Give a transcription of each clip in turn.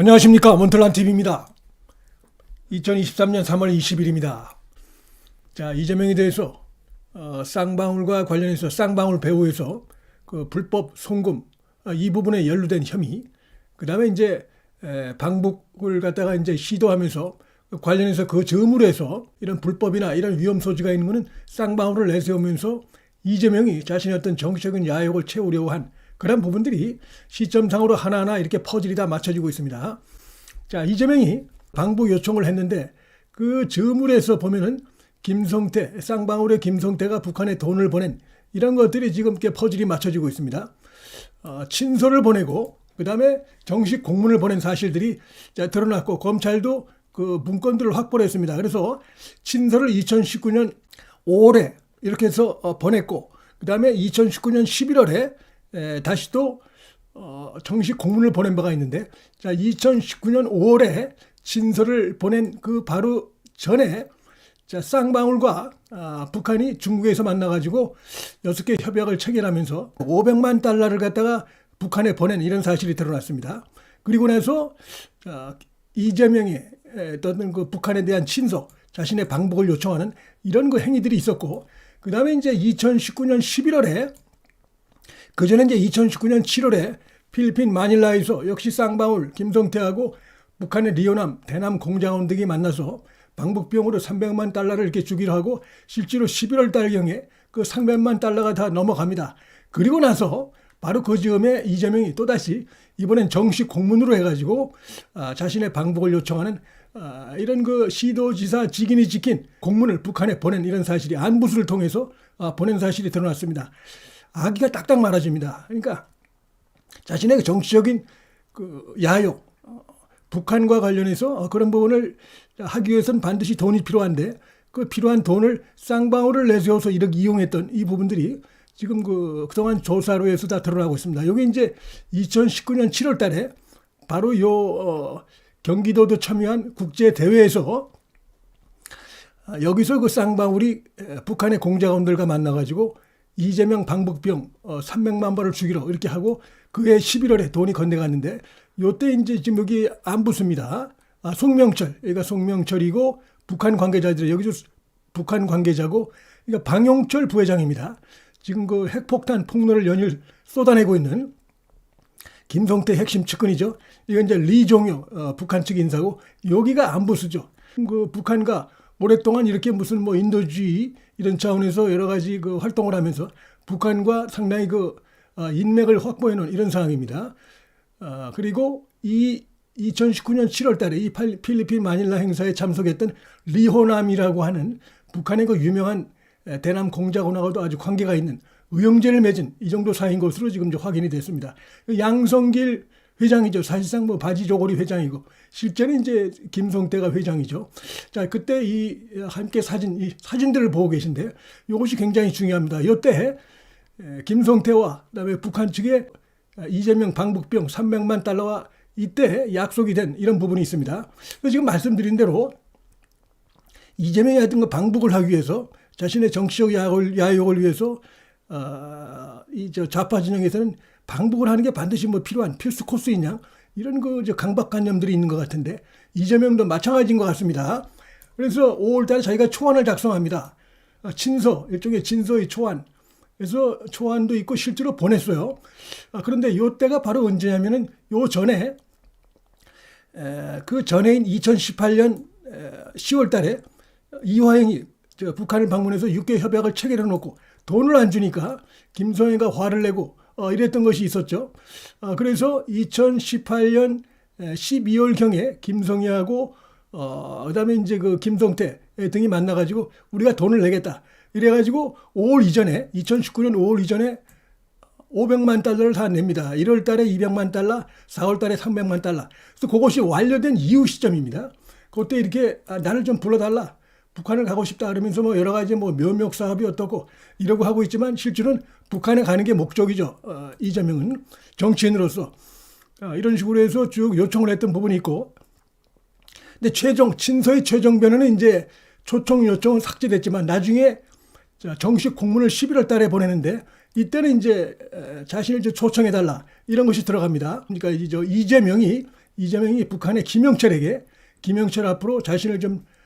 안녕하십니까 몬틀란 TV입니다. 2023년 3월 20일입니다. 자 이재명에 대해서 어, 쌍방울과 관련해서 쌍방울 배후에서 그 불법 송금 어, 이 부분에 연루된 혐의, 그 다음에 이제 에, 방북을 갖다가 이제 시도하면서 그 관련해서 그 저물에서 이런 불법이나 이런 위험 소지가 있는 것은 쌍방울을 내세우면서 이재명이 자신의 어떤 정치적인 야욕을 채우려고 한 그런 부분들이 시점상으로 하나하나 이렇게 퍼즐이 다 맞춰지고 있습니다. 자, 이재명이 방북 요청을 했는데 그 저물에서 보면은 김성태, 쌍방울의 김성태가 북한에 돈을 보낸 이런 것들이 지금 이렇게 퍼즐이 맞춰지고 있습니다. 어, 친서를 보내고 그 다음에 정식 공문을 보낸 사실들이 자, 드러났고 검찰도 그 문건들을 확보를 했습니다. 그래서 친서를 2019년 5월에 이렇게 해서 어, 보냈고 그 다음에 2019년 11월에 에, 다시 또 어, 정식 공문을 보낸 바가 있는데 자 2019년 5월에 친서를 보낸 그 바로 전에 자 쌍방울과 아, 북한이 중국에서 만나가지고 여섯 개 협약을 체결하면서 500만 달러를 갖다가 북한에 보낸 이런 사실이 드러났습니다. 그리고 나서 자, 이재명이 에, 어떤 그 북한에 대한 친서, 자신의 방북을 요청하는 이런 그 행위들이 있었고, 그 다음에 이제 2019년 11월에 그 전에 이제 2019년 7월에 필리핀 마닐라에서 역시 쌍방울 김성태하고 북한의 리오남 대남 공장원 등이 만나서 방북비용으로 300만 달러를 이렇게 주기로 하고 실제로 11월 달경에 그 300만 달러가 다 넘어갑니다. 그리고 나서 바로 그 즈음에 이재명이 또다시 이번엔 정식 공문으로 해가지고 아, 자신의 방북을 요청하는 아, 이런 그 시도지사 직인이 지킨 공문을 북한에 보낸 이런 사실이 안부수를 통해서 아, 보낸 사실이 드러났습니다. 아기가 딱딱 말아줍니다. 그러니까 자신의 그 정치적인 그 야욕, 어, 북한과 관련해서 어, 그런 부분을 하기 위해서는 반드시 돈이 필요한데 그 필요한 돈을 쌍방울을 내세워서 이렇게 이용했던 이 부분들이 지금 그 그동안 조사로 해서 다 드러나고 있습니다. 여기 이제 2019년 7월 달에 바로 요 어, 경기도도 참여한 국제 대회에서 아, 여기서 그 쌍방울이 에, 북한의 공작원들과 만나 가지고 이재명 방북병 어, 300만 벌을 주기로 이렇게 하고 그해 11월에 돈이 건네갔는데 요때 이제 지금 여기 안 붙습니다. 아, 송명철, 여기가 송명철이고 북한 관계자들 여기서 북한 관계자고 그러니까 방용철 부회장입니다. 지금 그 핵폭탄 폭로를 연일 쏟아내고 있는 김성태 핵심 측근이죠. 이건 이제 리종효 어, 북한 측 인사고 여기가 안보수죠. 그 북한과 오랫동안 이렇게 무슨 뭐 인도주의 이런 차원에서 여러 가지 그 활동을 하면서 북한과 상당히 그 어, 인맥을 확보해 놓은 이런 상황입니다. 어, 그리고 이 2019년 7월 달에 이 팔- 필리핀 마닐라 행사에 참석했던 리호남이라고 하는 북한의 그 유명한 에, 대남 공작원하고도 아주 관계가 있는 의형제를 맺은 이 정도 사이인 것으로 지금 확인이 됐습니다. 그 양성길 회장이죠. 사실상 뭐 바지 조거리 회장이고 실제는 이제 김성태가 회장이죠. 자 그때 이 함께 사진 이 사진들을 보고 계신데 이것이 굉장히 중요합니다. 이때 에, 김성태와 그다음에 북한 측의 이재명 방북병 300만 달러와 이때 약속이 된 이런 부분이 있습니다. 지금 말씀드린 대로 이재명이 하여튼 그 방북을 하기 위해서 자신의 정치적 야욕을, 야욕을 위해서 어, 이저 좌파 진영에서는 방북을 하는 게 반드시 뭐 필요한 필수 코스이냐 이런 그저 강박관념들이 있는 것 같은데 이재명도 마찬가지인 것 같습니다. 그래서 5월달에 자기가 초안을 작성합니다. 아, 친서 일종의 친서의 초안. 그래서 초안도 있고 실제로 보냈어요. 아, 그런데 요 때가 바로 언제냐면은 요 전에 에, 그 전해인 2018년 10월 달에 이화영이 저 북한을 방문해서 6개 협약을 체결해 놓고 돈을 안 주니까 김성애가 화를 내고 어, 이랬던 것이 있었죠. 어, 그래서 2018년 12월 경에 김성애하고 어, 그다음에 이제 그 김성태 등이 만나가지고 우리가 돈을 내겠다. 이래가지고 5월 이전에 2019년 5월 이전에 500만 달러를 다 냅니다. 1월 달에 200만 달러, 4월 달에 300만 달러. 그래서 그것이 완료된 이후 시점입니다. 그때 이렇게 아, 나를 좀 불러달라. 북한을 가고 싶다 그러면서 뭐 여러 가지 뭐 면역 사업이 어떻고 이러고 하고 있지만 실제로는 북한에 가는 게 목적이죠. 어, 이재명은 정치인으로서 어, 이런 식으로 해서 쭉 요청을 했던 부분이 있고 근데 최종 친서의 최종 변호는 이제 초청 요청은 삭제됐지만 나중에 자, 정식 공문을 11월 달에 보내는데 이때는 이제 에, 자신을 이제 초청해 달라 이런 것이 들어갑니다. 그러니까 이제 저 이재명이 이재명이 북한의 김영철에게 김영철 앞으로 자신을 좀 어,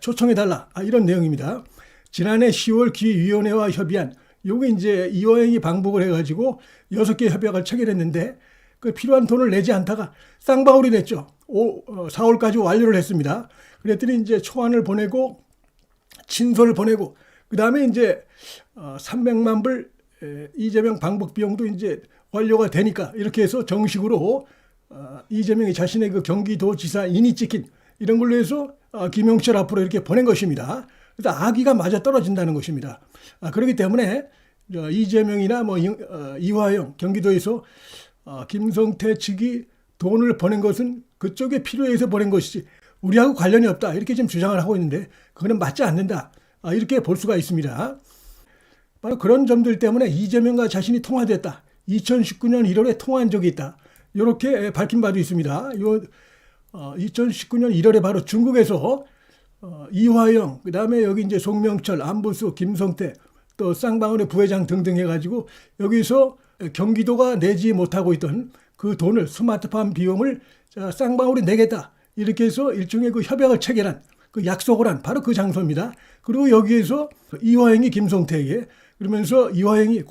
초청해달라 아, 이런 내용입니다. 지난해 10월 기위원회와 협의한 요게 이제 이화영이 방북을 해가지고 여섯 개 협약을 체결했는데 그 필요한 돈을 내지 않다가 쌍방울이. 오, 어, 4월까지 완료를 했습니다. 그랬더니 이제 초안을 보내고 친서를 보내고 그 다음에 이제 어, 300만 불 에, 이재명 방북 비용도 이제 완료가 되니까 이렇게 해서 정식으로 어, 이재명이 자신의 그 경기도지사 인이 찍힌 이런 걸로 해서 어, 김용철 앞으로 이렇게 보낸 것입니다. 그래서 아기가 맞아 떨어진다는 것입니다. 아, 그렇기 때문에 저 이재명이나 뭐 이- 어, 이화영 경기도에서 어, 김성태 측이 돈을 보낸 것은 그쪽에 필요해서 보낸 것이지 우리하고 관련이 없다 이렇게 지금 주장을 하고 있는데 그거는 맞지 않는다 아, 이렇게 볼 수가 있습니다. 바로 그런 점들 때문에 이재명과 자신이 통화됐다. 2019년 1월에 통화한 적이 있다. 이렇게 밝힌 바도 있습니다. 요 어, 2019년 1월에 바로 중국에서 어, 이화영, 그 다음에 여기 이제 송명철, 안부수, 김성태, 또 쌍방울의 부회장 등등 해가지고 여기서 경기도가 내지 못하고 있던 그 돈을 스마트팜 비용을 자, 쌍방울이 내겠다. 이렇게 해서 일종의 그 협약을 체결한 그 약속을 한 바로 그 장소입니다. 그리고 여기에서 이화영이 김성태에게 그러면서 이화영이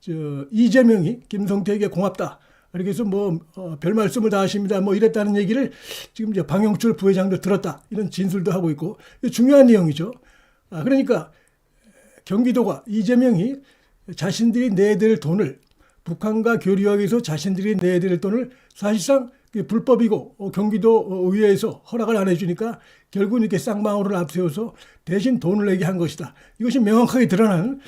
저 이재명이 김성태에게 고맙다. 이렇게 해서 뭐별 말씀을 다 하십니다. 뭐 이랬다는 얘기를 지금 이제 방영출 부회장도 들었다. 이런 진술도 하고 있고 중요한 내용이죠. 아, 그러니까 경기도가 이재명이 자신들이 내야 돈을 북한과 교류하기 위해서 자신들이 내야 될 돈을 사실상 불법이고 어, 경기도 의회에서 허락을 안 해주니까 결국은 이렇게 쌍방울을 앞세워서 대신 돈을 내게 한 것이다. 이것이 명확하게 드러나는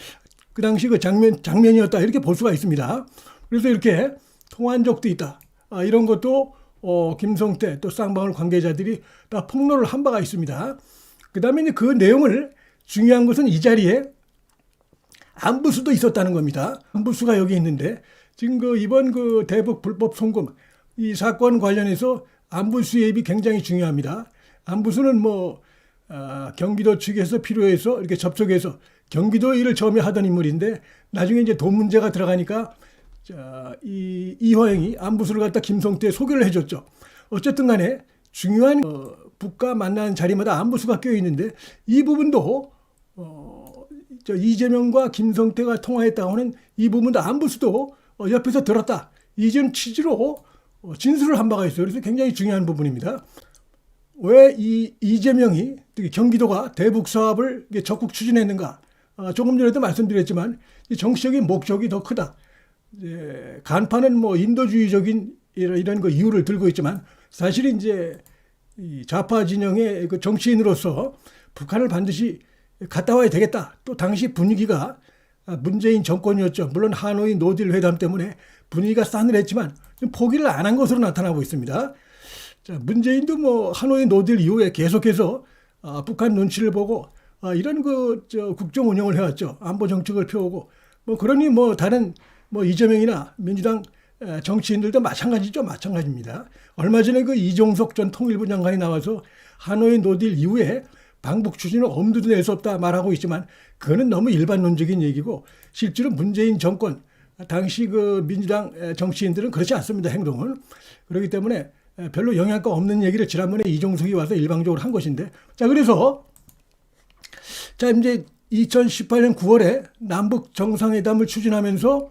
그 당시 그 장면, 장면이었다. 이렇게 볼 수가 있습니다. 그래서 이렇게 통한 적도 있다. 아, 이런 것도 어, 김성태 또 쌍방울 관계자들이 다 폭로를 한 바가 있습니다. 그 다음에 그 내용을 중요한 것은 이 자리에 안부수도 있었다는 겁니다. 안부수가 여기 있는데 지금 그 이번 그 대북 불법 송금 이 사건 관련해서 안부수 예입이 굉장히 중요합니다. 안부수는 뭐 아, 경기도 측에서 필요해서 이렇게 접촉해서 경기도 일을 처음에 하던 인물인데 나중에 이제 돈 문제가 들어가니까 자, 이 이화영이 안부수를 갖다 김성태에 소개를 해줬죠. 어쨌든 간에 중요한 어, 북과 만나는 자리마다 안부수가 껴 있는데 이 부분도 어, 저 이재명과 김성태가 통화했다고 하는 이 부분도 안부수도 어, 옆에서 들었다. 이전 취지로 어, 진술을 한 바가 있어요. 그래서 굉장히 중요한 부분입니다. 왜 이 이재명이 경기도가 대북 사업을 적극 추진했는가? 아, 조금 전에도 말씀드렸지만 이 정치적인 목적이 더 크다. 이제 간판은 뭐 인도주의적인 이런, 그 이유를 들고 있지만 사실 이제 이 좌파 진영의 그 정치인으로서 북한을 반드시 갔다 와야 되겠다. 또 당시 분위기가 아, 문재인 정권이었죠. 물론 하노이 노딜 회담 때문에 분위기가 싸늘했지만 좀 포기를 안 한 것으로 나타나고 있습니다. 자, 문재인도 뭐 하노이 노딜 이후에 계속해서 아, 북한 눈치를 보고 아, 이런 그저 국정 운영을 해왔죠. 안보 정책을 펴오고 뭐 그러니 뭐 다른 뭐 이재명이나 민주당 에, 정치인들도 마찬가지죠. 마찬가지입니다. 얼마 전에 그 이종석 전 통일부 장관이 나와서 하노이 노딜 이후에 방북 추진을 엄두도 낼 수 없다 말하고 있지만 그거는 너무 일반론적인 얘기고 실제로 문재인 정권 당시 그 민주당 에, 정치인들은 그렇지 않습니다. 행동은 그렇기 때문에 에, 별로 영향가 없는 얘기를 지난번에 이종석이 와서 일방적으로 한 것인데 자 그래서 자 이제 2018년 9월에 남북 정상회담을 추진하면서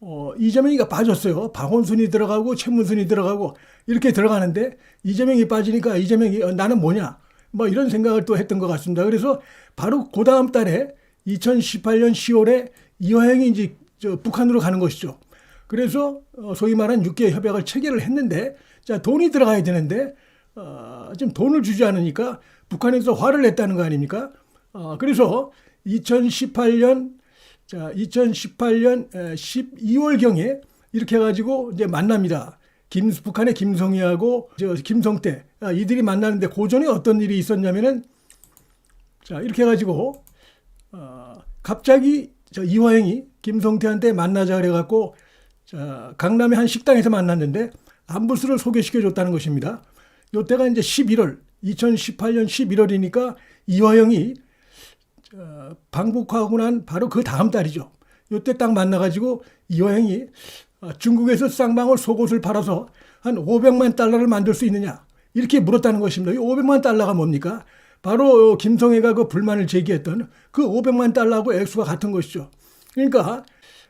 어, 이재명이가 빠졌어요. 박원순이 들어가고 최문순이 들어가고 이렇게 들어가는데 이재명이 빠지니까 이재명이 어, 나는 뭐냐 뭐 이런 생각을 또 했던 것 같습니다. 그래서 바로 그 다음 달에 2018년 10월에 이화영이 이제 저 북한으로 가는 것이죠. 그래서 어, 소위 말한 6개 협약을 체결을 했는데 자 돈이 들어가야 되는데 어, 지금 돈을 주지 않으니까 북한에서 화를 냈다는 거 아닙니까? 어, 그래서 2018년 자 2018년 12월 경에 이렇게 해가지고 이제 만납니다. 김 북한의 김성희하고 저 김성태 아, 이들이 만나는데 고전에 어떤 일이 있었냐면은 자 이렇게 해가지고 어, 갑자기 저 이화영이 김성태한테 만나자 그래갖고 자, 강남의 한 식당에서 만났는데 안부수를 소개시켜 줬다는 것입니다. 요때가 이제 11월 2018년 11월이니까 이화영이 어, 방북하고 난 바로 그 다음 달이죠. 요때 딱 만나가지고 이화영이 아, 중국에서 쌍방울 속옷을 팔아서 한 500만 달러를 만들 수 있느냐 이렇게 물었다는 것입니다. 이 500만 달러가 뭡니까? 바로 김성애가 그 불만을 제기했던 그 500만 달러하고 액수가 같은 것이죠. 그러니까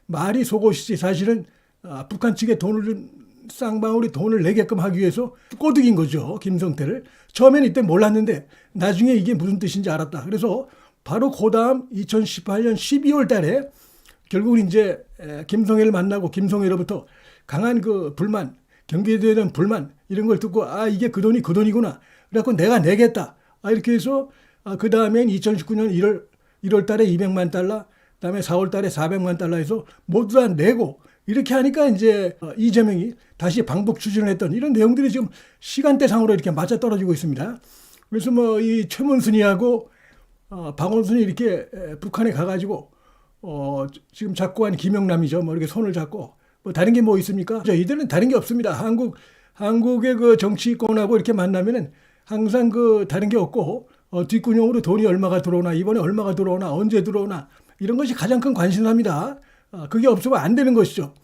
말이 속옷이지 사실은 아, 북한 측에 돈을 준 쌍방울이 돈을 내게끔 하기 위해서 꼬드긴 거죠. 김성태를. 처음엔 이때 몰랐는데 나중에 이게 무슨 뜻인지 알았다. 그래서 바로 그 다음 2018년 12월 달에 결국은 이제 에, 김성애를 만나고 김성애로부터 강한 그 불만, 경기도에 대한 불만 이런 걸 듣고 아 이게 그 돈이 그 돈이구나. 그래갖고 내가 내겠다. 아 이렇게 해서 아, 그 다음엔 2019년 1월 1월 달에 200만 달러, 그다음에 4월 달에 400만 달러 해서 모두 다 내고 이렇게 하니까 이제 어, 이재명이 다시 방북 추진을 했던 이런 내용들이 지금 시간대상으로 이렇게 맞아 떨어지고 있습니다. 그래서 뭐 이 최문순이하고 어, 박원순이 이렇게 에, 북한에 가가지고 어, 지금 잡고 한 김영남이죠. 뭐 이렇게 손을 잡고 뭐 다른 게 뭐 있습니까? 저 이들은 다른 게 없습니다. 한국 한국의 그 정치권하고 이렇게 만나면은 항상 그 다른 게 없고 어, 뒷구녕으로 돈이 얼마가 들어오나 이번에 얼마가 들어오나 언제 들어오나 이런 것이 가장 큰 관심사입니다. 어, 그게 없으면 안 되는 것이죠.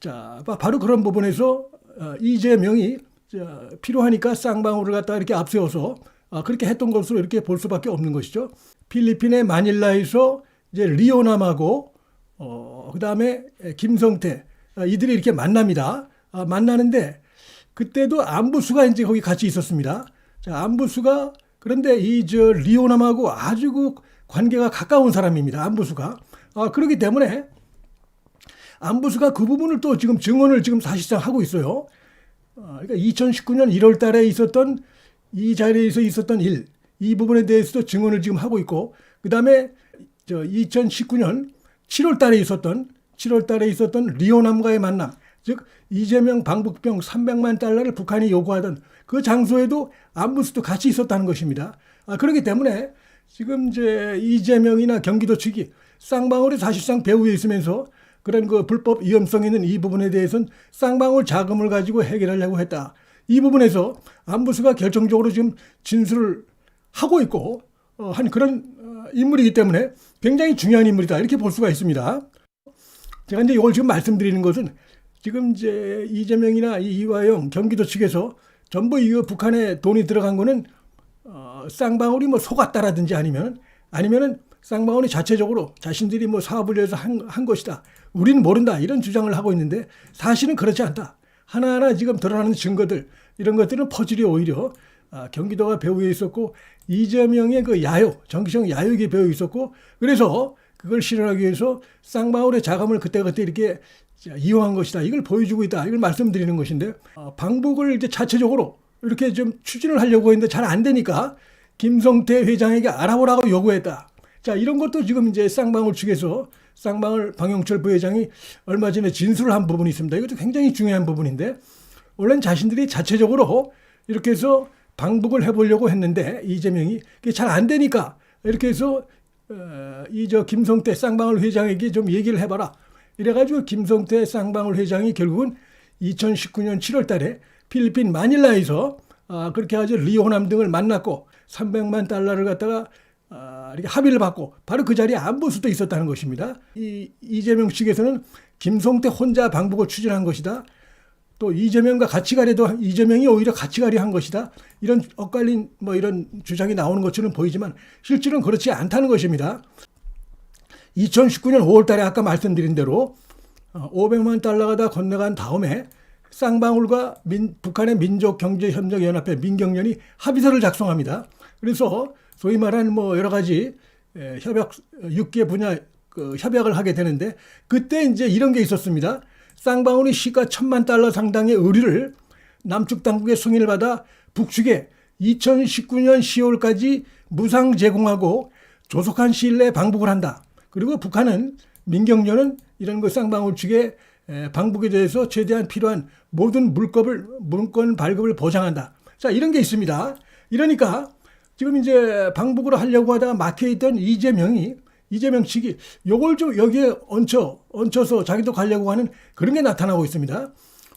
자, 바- 바로 그런 부분에서 어, 이재명이 자, 필요하니까 쌍방울을 갖다 이렇게 앞세워서 어, 그렇게 했던 것으로 이렇게 볼 수밖에 없는 것이죠. 필리핀의 마닐라에서 이제 리오남하고 어, 그다음에 김성태 어, 이들이 이렇게 만납니다. 아, 만나는데 그때도 안부수가 이제 거기 같이 있었습니다. 자, 안부수가 그런데 이 저 리오남하고 아주 그 관계가 가까운 사람입니다. 안부수가. 아, 그렇기 때문에 안부수가 그 부분을 또 지금 증언을 지금 사실상 하고 있어요. 어, 그러니까 2019년 1월 달에 있었던 이 자리에서 있었던 일, 이 부분에 대해서도 증언을 지금 하고 있고, 그 다음에 저 2019년 7월 달에 있었던, 7월 달에 있었던 리오남과의 만남, 즉, 이재명 방북병 300만 달러를 북한이 요구하던 그 장소에도 안부수도 같이 있었다는 것입니다. 아, 그렇기 때문에 지금 이제 이재명이나 경기도 측이 쌍방울이 사실상 배후에 있으면서 그런 그 불법 위험성 있는 이 부분에 대해서는 쌍방울 자금을 가지고 해결하려고 했다. 이 부분에서 안부수가 결정적으로 지금 진술을 하고 있고 어, 한 그런 어, 인물이기 때문에 굉장히 중요한 인물이다 이렇게 볼 수가 있습니다. 제가 이제 이걸 지금 말씀드리는 것은 지금 이제 이재명이나 이 이화영 경기도 측에서 전부 이 북한에 돈이 들어간 거는 어, 쌍방울이 뭐 속았다라든지 아니면 아니면은 쌍방울이 자체적으로 자신들이 뭐 사업을 위해서 한, 한 것이다. 우리는 모른다. 이런 주장을 하고 있는데 사실은 그렇지 않다. 하나하나 지금 드러나는 증거들 이런 것들은 퍼즐이 오히려 아, 경기도가 배후에 있었고 이재명의 그 야욕, 정기성 야욕이 배후에 있었고 그래서 그걸 실현하기 위해서 쌍방울의 자금을 그때그때 이렇게 이용한 것이다. 이걸 보여주고 있다. 이걸 말씀드리는 것인데 어, 방북을 이제 자체적으로 이렇게 좀 추진을 하려고 했는데 잘 안 되니까 김성태 회장에게 알아보라고 요구했다. 자 이런 것도 지금 이제 쌍방울 측에서 쌍방울 방영철 부회장이 얼마 전에 진술을 한 부분이 있습니다. 이것도 굉장히 중요한 부분인데 원래는 자신들이 자체적으로 이렇게 해서 방북을 해보려고 했는데 이재명이 그게 잘 안 되니까 이렇게 해서 어, 이저 김성태 쌍방울 회장에게 좀 얘기를 해봐라. 이래가지고 김성태 쌍방울 회장이 결국은 2019년 7월 달에 필리핀 마닐라에서 아, 그렇게 아주 리오남 등을 만났고 300만 달러를 갖다가 아, 이렇게 합의를 받고 바로 그 자리에 안보수도 있었다는 것입니다. 이 이재명 측에서는 김성태 혼자 방북을 추진한 것이다. 또 이재명과 같이 가려도 이재명이 오히려 같이 가려 한 것이다. 이런 엇갈린 뭐 이런 주장이 나오는 것처럼 보이지만 실질은 그렇지 않다는 것입니다. 2019년 5월 달에 아까 말씀드린 대로 어, 500만 달러가 다 건너간 다음에 쌍방울과 민, 북한의 민족경제협력연합회 민경련이 합의서를 작성합니다. 그래서 소위 말하는 뭐 여러 가지 에, 협약 6개 분야 그 협약을 하게 되는데 그때 이제 이런 게 있었습니다. 쌍방울이 시가 천만 달러 상당의 의류를 남측 당국의 승인을 받아 북측에 2019년 10월까지 무상 제공하고 조속한 시일 내에 방북을 한다. 그리고 북한은 민경련은 이런 그 쌍방울 측의 에, 방북에 대해서 최대한 필요한 모든 물건을 물건 발급을 보장한다. 자 이런 게 있습니다. 이러니까 지금 이제 방북을 하려고 하다가 막혀 있던 이재명이 이재명 측이 요걸 좀 여기에 얹혀 얹혀서 자기도 가려고 하는 그런 게 나타나고 있습니다.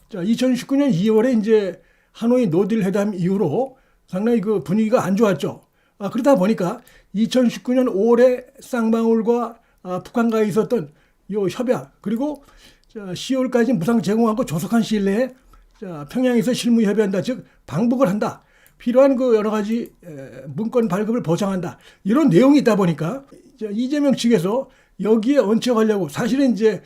자 2019년 2월에 이제 하노이 노딜 회담 이후로 상당히 그 분위기가 안 좋았죠. 아, 그러다 보니까 2019년 5월에 쌍방울과 아, 북한과 있었던 요 협약 그리고 자, 10월까지 무상 제공하고 조속한 시일 내에 자, 평양에서 실무 협의한다. 즉 방북을 한다. 필요한 그 여러 가지 에, 문건 발급을 보장한다. 이런 내용이 있다 보니까 자, 이재명 측에서 여기에 얹혀가려고 사실은 이제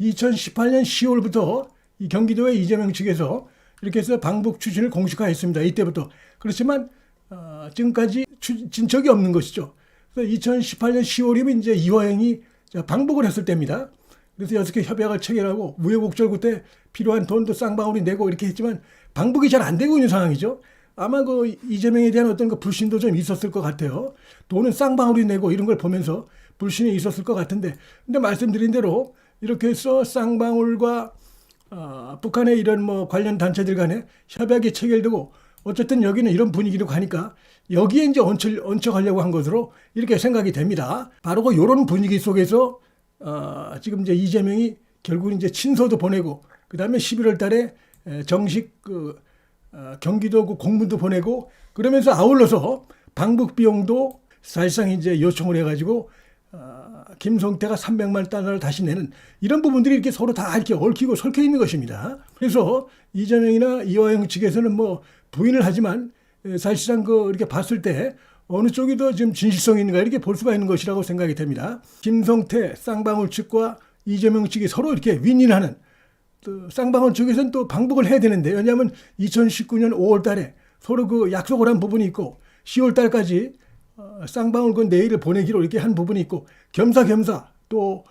2018년 10월부터 이 경기도의 이재명 측에서 이렇게 해서 방북 추진을 공식화했습니다. 이때부터 그렇지만 어, 지금까지 추진 적이 없는 것이죠. 그래서 2018년 10월이면 이제 이화영이 자, 방북을 했을 때입니다. 그래서 여섯 개 협약을 체결하고 우여곡절 그때 필요한 돈도 쌍방울이 내고 이렇게 했지만 방북이 잘 안 되고 있는 상황이죠. 아마 그 이재명에 대한 어떤 그 불신도 좀 있었을 것 같아요. 돈은 쌍방울이 내고 이런 걸 보면서 불신이 있었을 것 같은데, 근데 말씀드린 대로 이렇게 해서 쌍방울과 어, 북한의 이런 뭐 관련 단체들 간에 협약이 체결되고 어쨌든 여기는 이런 분위기로 가니까 여기에 이제 얹혀, 얹혀가려고 한 것으로 이렇게 생각이 됩니다. 바로 그 이런 분위기 속에서 어, 지금 이제 이재명이 결국 이제 친서도 보내고 그 다음에 11월 달에 에, 정식 그 어, 경기도 그 공문도 보내고 그러면서 아울러서 방북 비용도 사실상 이제 요청을 해가지고 어, 김성태가 300만 달러를 다시 내는 이런 부분들이 이렇게 서로 다 이렇게 얽히고 설켜 있는 것입니다. 그래서 이재명이나 이화영 측에서는 뭐 부인을 하지만 에, 사실상 그 이렇게 봤을 때 어느 쪽이 더 지금 진실성이 있는가 이렇게 볼 수가 있는 것이라고 생각이 됩니다. 김성태, 쌍방울 측과 이재명 측이 서로 이렇게 윈윈하는 또 쌍방울 측에서는 또 방북을 해야 되는데 왜냐하면 2019년 5월 달에 서로 그 약속을 한 부분이 있고 10월 달까지 어, 쌍방울 그 내일을 보내기로 이렇게 한 부분이 있고 겸사겸사 또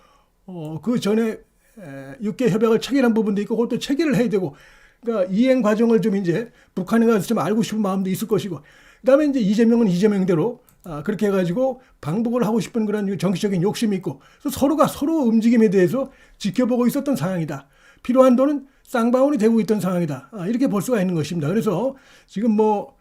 어, 그 전에 에, 6개 협약을 체결한 부분도 있고 그것도 체결을 해야 되고 그러니까 이행 과정을 좀 이제 북한에 가서 좀 알고 싶은 마음도 있을 것이고 그다음에 이제 이재명은 이재명대로 아, 그렇게 해가지고 방북을 하고 싶은 그런 정치적인 욕심이 있고 서로가 서로 움직임에 대해서 지켜보고 있었던 상황이다. 필요한 돈은 쌍방울이 되고 있던 상황이다. 아, 이렇게 볼 수가 있는 것입니다. 그래서 지금 뭐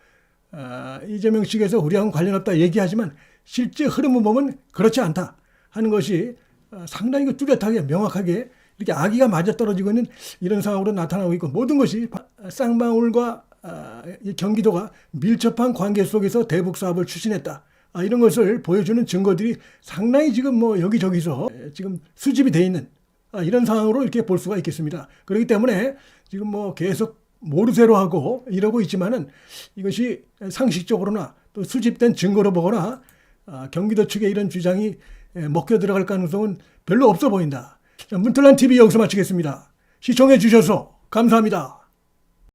아, 이재명 측에서 우리하고는 관련 없다 얘기하지만 실제 흐름을 보면 그렇지 않다 하는 것이 아, 상당히 그 뚜렷하게 명확하게 이렇게 아기가 맞아떨어지고 있는 이런 상황으로 나타나고 있고 모든 것이 쌍방울과 경기도가 밀접한 관계 속에서 대북 사업을 추진했다. 아, 이런 것을 보여주는 증거들이 상당히 지금 뭐 여기저기서 지금 수집이 돼 있는 아, 이런 상황으로 이렇게 볼 수가 있겠습니다. 그렇기 때문에 지금 뭐 계속 모르쇠로 하고 이러고 있지만은 이것이 상식적으로나 또 수집된 증거로 보거나 아, 경기도 측의 이런 주장이 에, 먹혀 들어갈 가능성은 별로 없어 보인다. 자, 문틀란 TV 여기서 마치겠습니다. 시청해 주셔서 감사합니다.